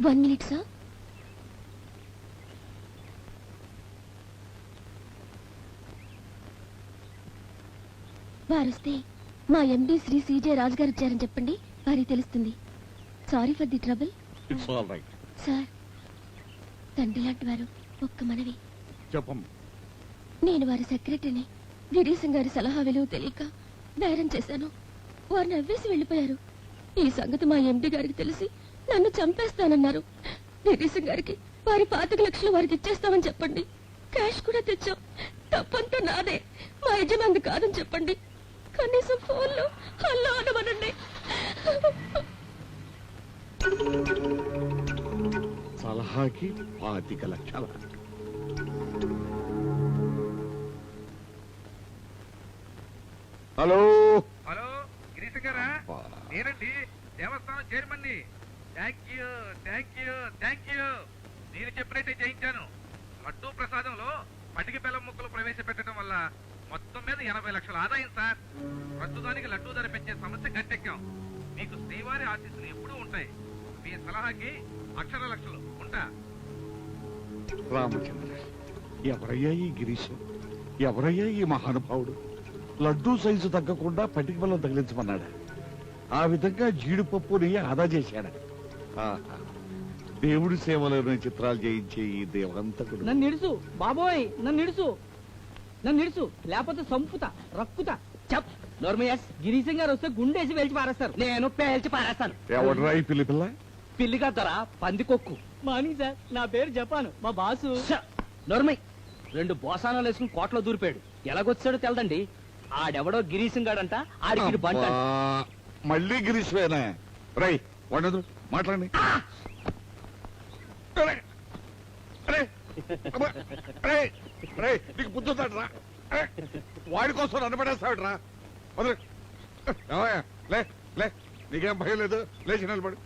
One minute sir. వారొస్తే మా ఎండి Shri CJ రాజు గారు వచ్చారని చెప్పండి. వారికి తెలుస్తుంది. Sorry for the trouble it's all right sir తండ్రి లాంటి వారు ఒక్క మనవి. చెప్పం నేను వారి సెక్రటరీని గిరీశం గారి సలహా విలువ తెలియక బేరం చేశాను. వారు నవ్వేసి వెళ్ళిపోయారు. ఈ సంగతి మా ఎండి గారికి తెలిసి నన్ను చంపేస్తానన్నారు. గిరీశం గారికి వారి పాతిక లక్షలు వారికి ఇచ్చేస్తామని చెప్పండి. క్యాష్ కూడా తెచ్చాం. తప్పంతా నాదే. మా యజమాని కాదని చెప్పండి. కనీసం ఫోన్లో హలో అనమనండి. సలహాకి పాతిక లక్షల. హలో. హలో గిరీష్ గారా. నేనండి. దేవస్థానం చైర్మన్ని. Thank you thank you thank you నేను చెప్పినట్టే చేయించాను. లడ్డూ ప్రసాదంలో పటిక బెల్లం ముక్కలు ప్రవేశపెట్టడం వల్ల మొత్తం మీద ఎనభై లక్షల ఆదాయం సార్. ప్రస్తుతానికి లడ్డూ ధర పెంచే సమస్య గట్టెక్కాం మీకు శ్రీవారి ఆశీస్సులు ఎప్పుడూ ఉంటాయి. మీ సలహాకి అక్షర లక్షలు ఉంటా. రామచంద్ర ఎవరయ్యా ఈ గిరీష్ ఎవరయ్యా ఈ మహానుభావుడు? లడ్డూ సైజు తగ్గకుండా పటిక బెల్లం తగిలించమన్నాడా? ఆ విధంగా జీడిపప్పు నెయ్యి ఆదా చేశాడా? దేవుడి సేవలోని చిత్రాలు చేయించే ఈ దేవంతకుడు. నన్ను ఇడుసు బాబోయ్ నన్ను ఇడుసు నన్ను ఇడుసు లేకపోతే సంపుత రక్కుత. చెప్ నోర్మయస్ గిరీశం గారు వస్తే గుండేసి వెలిచి పారేస్తారు. నేను పేల్చి పారేస్తాను. ఎవడరా ఈ పిల్లి పిల్ల? పిల్లిగా ధర పందికొక్కు మార్నింగ్ సార్ నా పేరు జపాను మా బాసు. నోర్మయ్ రెండు బోసానాలు వేసుకుని కోట్లో దూరిపోయాడు. ఎలాగొచ్చాడో తెలదండి. ఆడెవడో గిరీశం గాడంట ఆడికి బంట మళ్ళీ గిరీశ్వేనా రై వండదు మాట్లాడండి. నీకు బుద్ధి ఉందట్రా? వాడి కోసం నన్ను లే లే. నీకేం భయం లేదు? లేచి నిలబడు.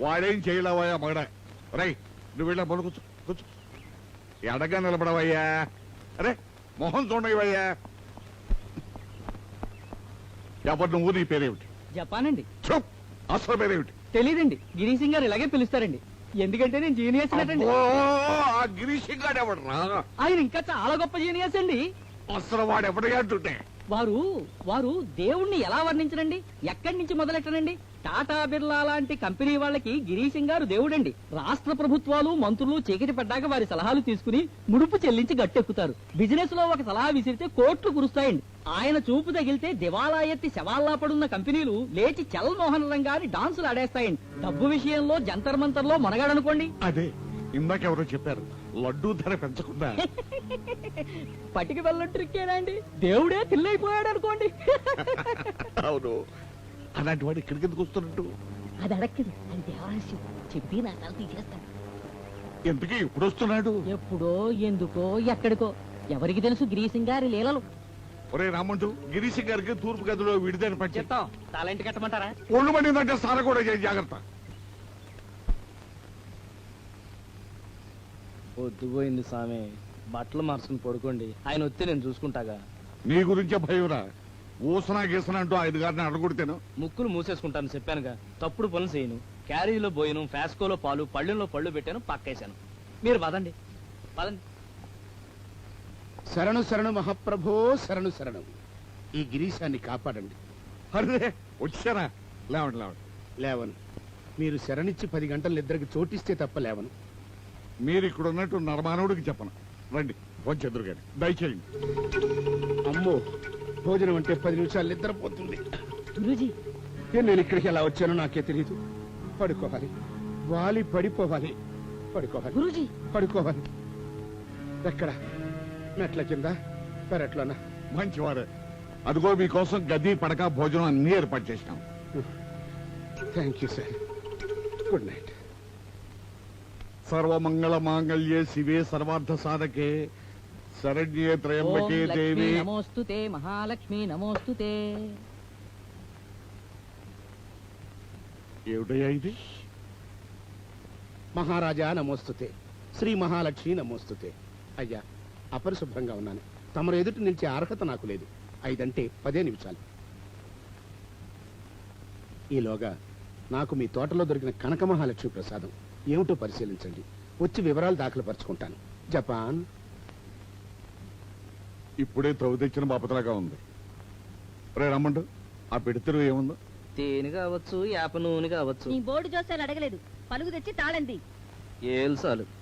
వాడేం చేయలేవయ్యా మగడా? రై నువ్వు వెళ్ళా మొదలు కూర్చో కూర్చో. ఎడగా నిలబడవయ్యా. అరే మొహం చూడవయ్యా ఎవరు నువ్వు నీ పేరేమిటి? జపాన్ అండి చూప్ అసలు పేరేమిటి తెలీదండి. గిరీశం గారు ఇలాగే పిలుస్తారండి. ఎందుకంటే నేను జీనియస్ ఎవడరా ఆయన ఇంకా చాలా గొప్ప జీనియస్ అండి. అసలు వాడు ఎవడగా అంటుంటే? వారు వారు దేవుణ్ణి ఎలా వర్ణించరండి? ఎక్కడి నుంచి మొదలెట్టనండి టాటా బిర్లా లాంటి కంపెనీ వాళ్ళకి గిరీశం గారు దేవుడండి. రాష్ట్ర ప్రభుత్వాలు మంత్రులు చీకటి పడ్డాక వారి సలహాలు తీసుకుని ముడుపు చెల్లించి గట్టెక్కుతారు. బిజినెస్లో ఒక సలహా విసిరితే కోట్లు కురుస్తాయండి. ఆయన చూపు తగిలితే దివాలా ఎత్తి శవాల్లా పడున్న కంపెనీలు లేచి చల్ మోహన్ రంగాన్ని డాన్సులు ఆడేస్తాయండి డబ్బు విషయంలో జంతర్ మంతర్లో మనగాడనుకోండి. అదే ఇందాక ఎవరో చెప్పారు లడ్డూ ధర పెంచకుండా. పటికి వెళ్ళ ట్రిక్కేనా అండి దేవుడే తిల్లైపోయాడు అనుకోండి అవును. అలాంటి వాడు ఇక్కడికి ఎందుకు వస్తున్నట్టు? అది అడక్కదు. అది దేవరహస్యం చెప్పి నా తల తీసేస్తాను. ఎందుకు ఇప్పుడు వస్తున్నాడు? ఎప్పుడో ఎందుకో ఎక్కడికో. ఎవరికి తెలుసు గిరీశం గారి లీలలు. ఒరే రామంటు గిరీష్ గారికి తూర్పు గదిలో విడిదని పట్టి చెప్తాం. తాళంటి కట్టమంటారా? ఒళ్ళు పడిందంటే స్నానం కూడా చేయి జాగ్రత్త. పొద్దుపోయింది సామె. బట్టలు మార్చుకుని పడుకోండి. ఆయన వస్తే నేను చూసుకుంటాగా. నీ గురించే భయంరా ఊసనా గీసనా అంటూ ఐదు గారిని అడగొడితేను. ముక్కులు మూసేసుకుంటాను చెప్పానుగా. తప్పుడు పనులు చేయను. క్యారీలో పోయిను ఫ్యాస్కోలో పాలు పళ్ళెంలో పళ్ళు పెట్టాను పక్కేశాను. మీరు పదండి పదండి శరణు శరణు మహాప్రభో శరణు శరణు. ఈ గిరీశాన్ని కాపాడండి. అరే వచ్చారా? లేవండి లేవండి. లేవను. మీరు శరణిచ్చి పది గంటలు నిద్రకి చోటిస్తే తప్ప లేవను. మీరు ఇక్కడ ఉన్నట్టు నరమానవుడికి చెప్పను. రండి వచ్చి ఎదురుగాని. దయచేయండి. అమ్మో భోజనం అంటే పది నిమిషాలు నిద్రపోతుంది. గురూజీ. ఏ నేను ఇక్కడికి ఎలా వచ్చానో నాకే తెలియదు పడుకోవాలి. వాలి పడిపోవాలి. పడుకోవాలి. గురూజీ. పడుకోవాలి. ఎక్కడ? మెట్ల కింద. పెరట్లోనా? మంచివారే. అదిగో మీకోసం గది పడక భోజనం అన్ని ఏర్పాటు చేసినాం. Thank you sir. Good night. సర్వమంగళ మాంగళ్యే శివే సర్వార్థ సాధకే. శరణ్యే త్రయంబకే దేవి. నమోస్తుతే మహాలక్ష్మి నమోస్తుతే. ఏమిటయ్యా ఇది? మహారాజా నమోస్తుతే. శ్రీ మహాలక్ష్మి నమోస్తుతే. అయ్యా అపరిశుభ్రంగా ఉన్నాను. తమరు ఎదుటి నిలిచే అర్హత నాకు లేదు. ఐదంటే పదే నిమిషాలు. ఈలోగా నాకు మీ తోటలో దొరికిన కనక మహాలక్ష్మి ప్రసాదం. ఏమిటో పరిశీలించండి. వచ్చి వివరాలు దాఖలు పరుచుకుంటాను. జపాన్. ఇప్పుడే తవ్వు తెచ్చిన బాపతలాగా ఉంది. రే రమ్మండు ఆ పెడితెరు ఏముందో? తేనె కావచ్చు యాప నూనె కావచ్చు. నీ బోర్డు జోస్యాలు అడగలేదు. పలుగు తెచ్చి తాళంది. ఏల్సాలు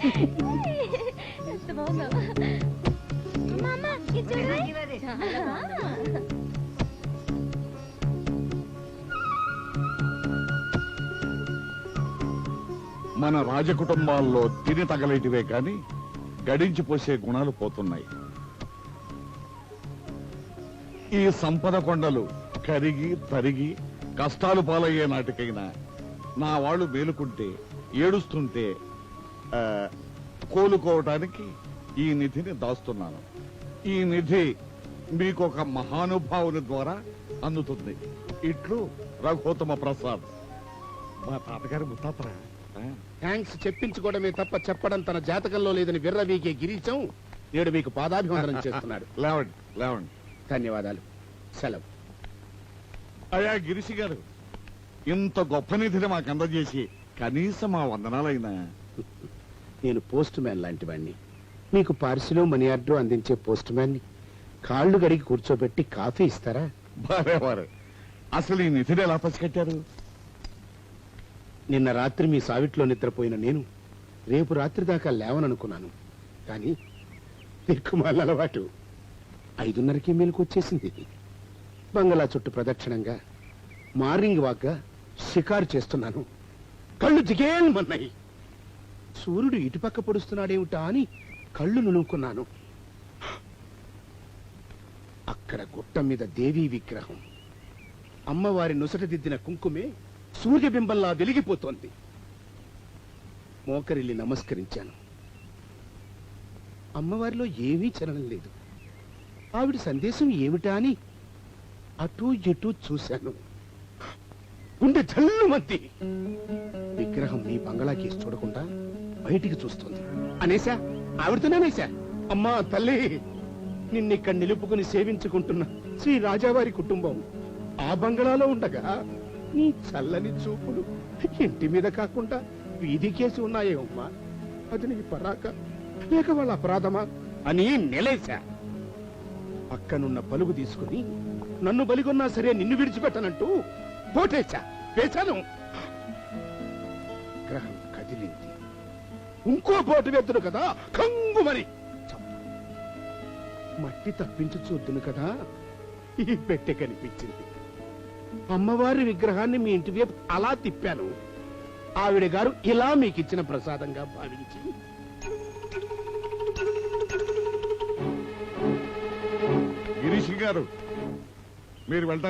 ఎంత బాగున్నావా అమ్మా, ఇది చూడవే. చాలా మన రాజకుటుంబాల్లో తిని తగలేటివే కాని గడించిపోసే గుణాలు పోతున్నాయి ఈ సంపద కొండలు కరిగి తరిగి కష్టాలు పాలయ్యే నాటికైనా నా వాళ్ళు మేలుకుంటే ఏడుస్తుంటే కోలుకోవటానికి ఈ నిధిని దాస్తున్నాను. ఈ నిధి మీకు ఒక మహానుభావుని ద్వారా అందుతుంది. ఇట్లు రఘుతమ ప్రసాద్. మా తాతగారి ముత్తాతరా? థ్యాంక్స్ చెప్పించుకోవడమే తప్ప చెప్పడం తన జాతకంలో లేదని విర్రవీకే గిరీశం నేడు మీకు పాదాభివందనం చేస్తున్నాడు. లేవండి లేవండి. ధన్యవాదాలు. సెలవు. అయ్యా గిరిసి గారు ఇంత గొప్ప నిధిని మాకు అందజేసి కనీసం మా వందనాలైనా. నేను పోస్ట్ మ్యాన్ లాంటి వాడిని మీకు పార్సిలో మనీ ఆర్డర్ అందించే పోస్ట్ మ్యాన్ని కాళ్ళు గడిగి కూర్చోబెట్టి కాఫీ ఇస్తారా? అసలు ఈ నిధిని ఎలా పసిగట్టారు? నిన్న రాత్రి మీ సావిట్లో నిద్రపోయిన నేను రేపు రాత్రి దాకా లేవననుకున్నాను. కానీ దిక్కుమాల అలవాటు ఐదున్నరకి మేలుకు వచ్చేసింది బంగళా చుట్టూ ప్రదక్షిణంగా మార్నింగ్ వాక్గా షికారు చేస్తున్నాను. కళ్ళు జిగేల్మన్నాయి సూర్యుడు ఇటుపక్క పొడుస్తున్నాడేమిటా అని కళ్ళు నునుక్కున్నాను. అక్కడ గుట్ట మీద దేవీ విగ్రహం. అమ్మవారి నుసట దిద్దిన కుంకుమే సూర్యబింబంలా వెలిగిపోతోంది. మోకరిల్లి నమస్కరించాను. అమ్మవారిలో ఏమీ చలనం లేదు. ఆవిడ సందేశం ఏమిటా అని అటూ ఇటూ చూశాను. గుండె జల్లుమంది! విగ్రహం నీ బంగళాకేసి చూడకుండా బయటికి చూస్తుంది. అనేసా ఆవిడతోనేనేసా అమ్మా తల్లి నిన్నిక్కడ నిలుపుకుని సేవించుకుంటున్న శ్రీ రాజావారి కుటుంబం ఆ బంగళాలో ఉండగా నీ చల్లని చూపులు ఇంటి మీద కాకుండా వీధికేసి ఉన్నాయే అమ్మా. అది నీ పరాక. లేక వాళ్ళ అపరాధమా? అని నిలేశా. పక్కనున్న పలుగు తీసుకుని నన్ను బలిగొన్నా సరే నిన్ను విడిచిపెట్టనంటూ పోటేశా వేశాను. గ్రహం కదిలింది. ఇంకో బోటు వెద్దును కదా? కంగుమని మట్టి తప్పించి చూద్దును కదా? ఈ పెట్టె కనిపించింది. అమ్మవారి విగ్రహాన్ని మీ ఇంటి వైపు అలా తిప్పాను. ఆవిడ గారు ఇలా మీకు ఇచ్చిన ప్రసాదంగా భావించి. గిరీష్ గారు మీరు వెళ్తారు?